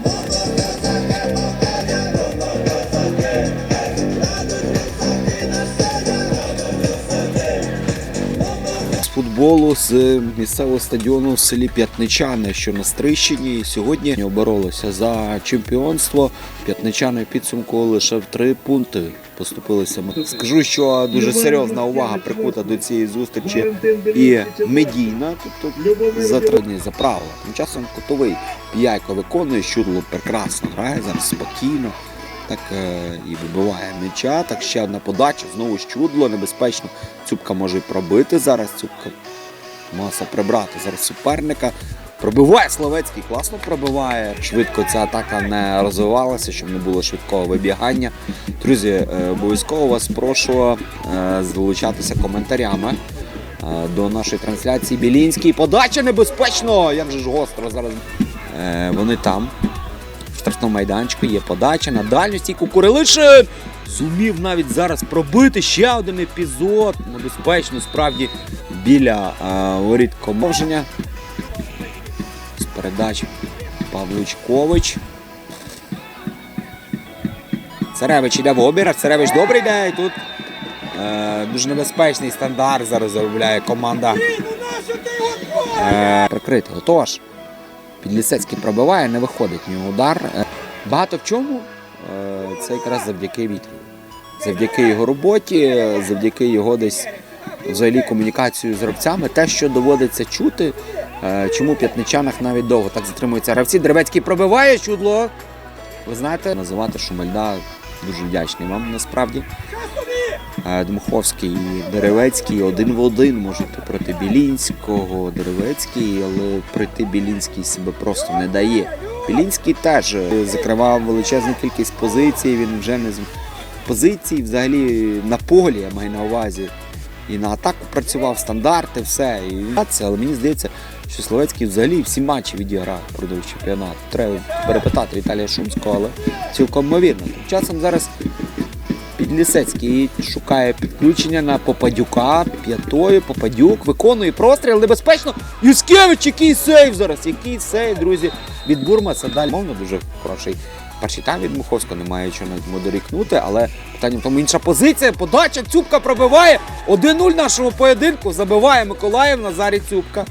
з футболу з місцевого стадіону в селі П'ятничани, що на Стрищині. Сьогодні боролися за чемпіонство. П'ятничани підсумку лише в три пункти поступилися. Скажу, що дуже серйозна увага прикута до цієї зустрічі і медійна, тобто за три дні за правила. Тим часом котовий п'яйко виконує, щурло прекрасно грає зараз спокійно. Так е, і вибиває м'яча. Так ще одна подача. Знову щудло, небезпечно. Цюбка може і пробити зараз. Цюбка маса прибрати зараз суперника. Пробиває Словецький, класно пробиває. Швидко ця атака не розвивалася, щоб не було швидкого вибігання. Друзі, е, обов'язково вас прошу е, долучатися коментарями е, до нашої трансляції. Білінський подача небезпечно! Як же ж гостро зараз. Вони там. В штрафному майданчику є подача на дальню стійку Курилишин. Зумів навіть зараз пробити ще один епізод. Небезпечно, справді, біля воріт комовження. З передач Павличкович. Царевич іде в обірах. Царевич добре йде. І тут е, дуже небезпечний стандарт зараз заробляє команда. Е, прикрити. Отож. Підлісецький пробиває, не виходить в нього удар. Е, Багато в чому це якраз завдяки вітру. Завдяки його роботі, завдяки його десь взагалі комунікацію з гравцями, те, що доводиться чути, е, чому п'ятничанах навіть довго так затримуються гравці. Древецький пробиває чудло. Ви знаєте, називати Шумельда дуже вдячний вам насправді. Е, Дмуховський і Деревецький один в один можуть проти Білінського, Деревецький, але пройти Білінський себе просто не дає. Білінський теж е, закривав величезну кількість позицій, він вже не з позицій взагалі на полі, я маю на увазі. І на атаку працював, стандарти, все. І але мені здається, що Словецький взагалі всі матчі відіграв впродовж чемпіонату. Треба перепитати Віталія Шумського, але цілком ймовірно. Тим часом зараз Підлісецький шукає підключення на Попадюка п'ятою. Попадюк виконує простріл небезпечно. Юскевич, який сейв зараз! Який сейв, друзі, від Бурмаса. Далі мовно дуже хороший. Перший тайм від Муховського немає чого йому дорікнути, але питання в тому інша позиція. Подача Цюбка пробиває. 1-0 нашого поєдинку. Забиває Миколаїв Назарій Цюбка.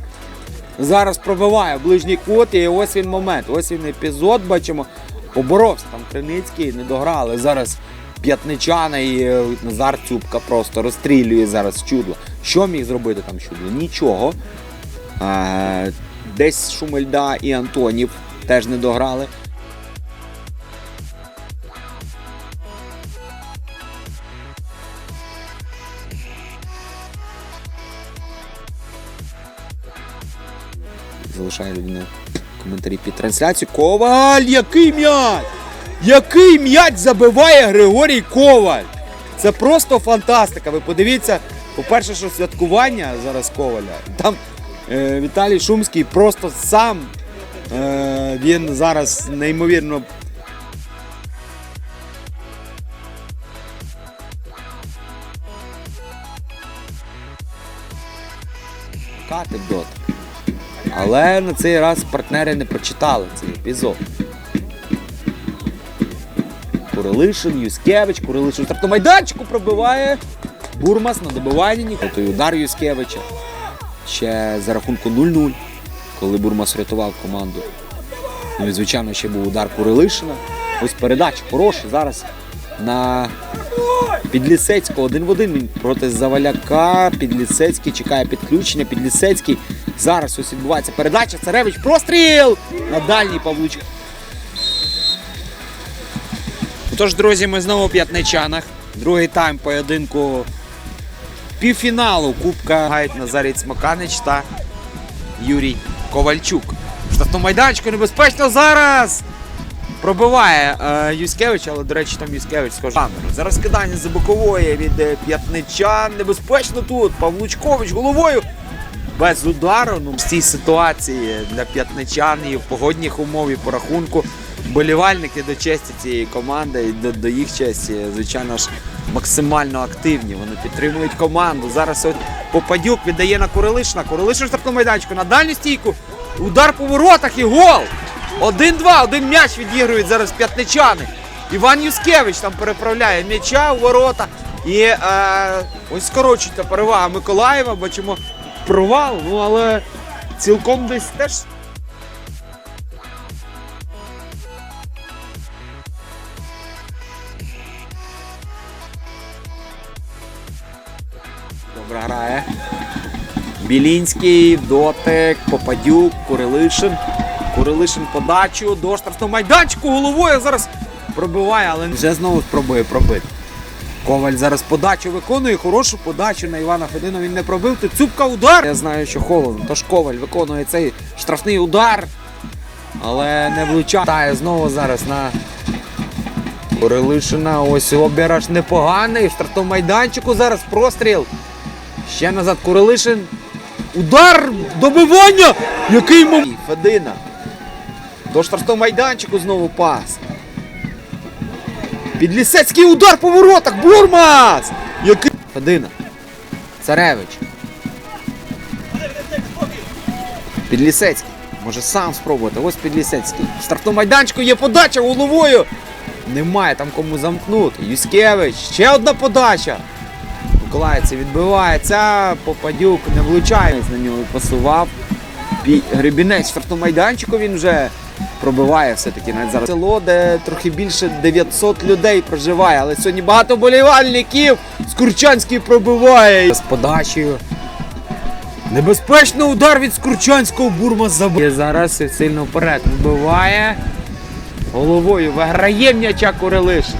Зараз пробиває ближній кут, і ось він момент. Ось він епізод. Бачимо, поборовся там Криницький, не дограли. Зараз п'ятничана і е, Назар Цюбка просто розстрілює зараз чудло. Що міг зробити там чудло? Нічого. Десь Шумельда і Антонів теж не дограли. Залишає людина коментарі під трансляцію. Коваль, який м'яч! Який м'яч забиває Григорій Коваль! Це просто фантастика. Ви подивіться, по-перше, що святкування зараз Коваля. Там Віталій Шумський просто сам. Е, він зараз неймовірно. Катив дот. Але на цей раз партнери не прочитали цей епізод. Курилишин, Юскевич, Курилишин в майданчику пробиває. Бурмас на добиванні, готує удар Юскевича. Ще за рахунку 0-0, коли Бурмас рятував команду. Ну і, звичайно, ще був удар Курилишина. Ось передача хороша зараз на Підлісецького. Один в один він проти Заваляка. Підлісецький чекає підключення. Підлісецький. Зараз ось відбувається передача. Царевич простріл! На дальній Павлуч. Тож, друзі, ми знову в п'ятничанах. Другий тайм поєдинку півфіналу Кубка гають Назарій Цмоканич та Юрій Ковальчук. В майданчику небезпечно зараз. Пробиває е, Юськевич, але, до речі, там Юськевич схоже. Зараз кидання за бокової від е, п'ятничан. Небезпечно тут. Павлучкович головою. Без удару. Ну, в цій ситуації для п'ятничан і в погодних умов і по рахунку. Болівальники до честі цієї команди до, до їх честі, звичайно ж, максимально активні. Вони підтримують команду. Зараз от Попадюк віддає на. Курилишин в штрафному майданчику на дальню стійку. Удар по воротах і гол. 1-2, один м'яч відігрують зараз п'ятничани. Іван Юскевич там переправляє м'яча у ворота. І е, ось скорочується перевага Миколаєва, бачимо провал, ну але цілком десь теж Добре. Білінський, дотик, Попадюк, Курилишин. Курилишин подачу до штрафного майданчику головою зараз пробиває, але Вже знову спробує пробити. Коваль зараз подачу виконує, хорошу подачу на Івана Федина він не пробив. Тут цупка удар. Я знаю, що холодно. Тож Коваль виконує цей штрафний удар, але не влучає. Тає знову зараз на Курилишина. Ось обіраж непоганий. В штрафному майданчику зараз простріл. Ще назад Курилишин. Удар! Добивання! Який момент! Федина. До штрафного майданчику знову пас. Підлісецький удар по воротах! Бурмас! Який... Федина. Царевич. Підлісецький. Може сам спробувати. Ось Підлісецький. В майданчику є подача головою. Немає там кому замкнути. Юськевич. Ще одна подача. Миколаївці відбивається. Попадюк не. На нього пасував. Гребінець в майданчику він вже пробиває все-таки навіть зараз. Село, де трохи більше 900 людей проживає, але сьогодні багато болівальників. Скурчанський пробиває з подачею. Небезпечно удар від Скурчанського бурма забив. Зараз сильно вперед вбиває. Головою виграє м'яча Курилишин.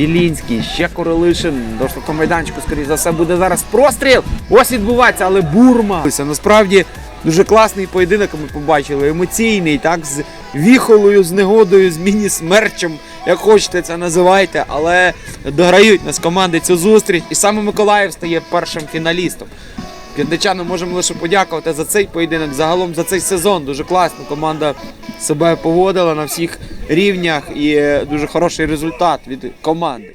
Білінський, ще Королишин до штрафного майданчику, скоріш за все, буде зараз простріл. Ось відбувається, але бурма. Насправді дуже класний поєдинок ми побачили. Емоційний, так, з віхолою, з негодою, з міні-смерчем, як хочете це називайте, але дограють нас команди цю зустріч. І саме Миколаїв стає першим фіналістом. П'ятничанам можемо лише подякувати за цей поєдинок, загалом за цей сезон. Дуже класно команда себе поводила на всіх рівнях і е, дуже хороший результат від команди.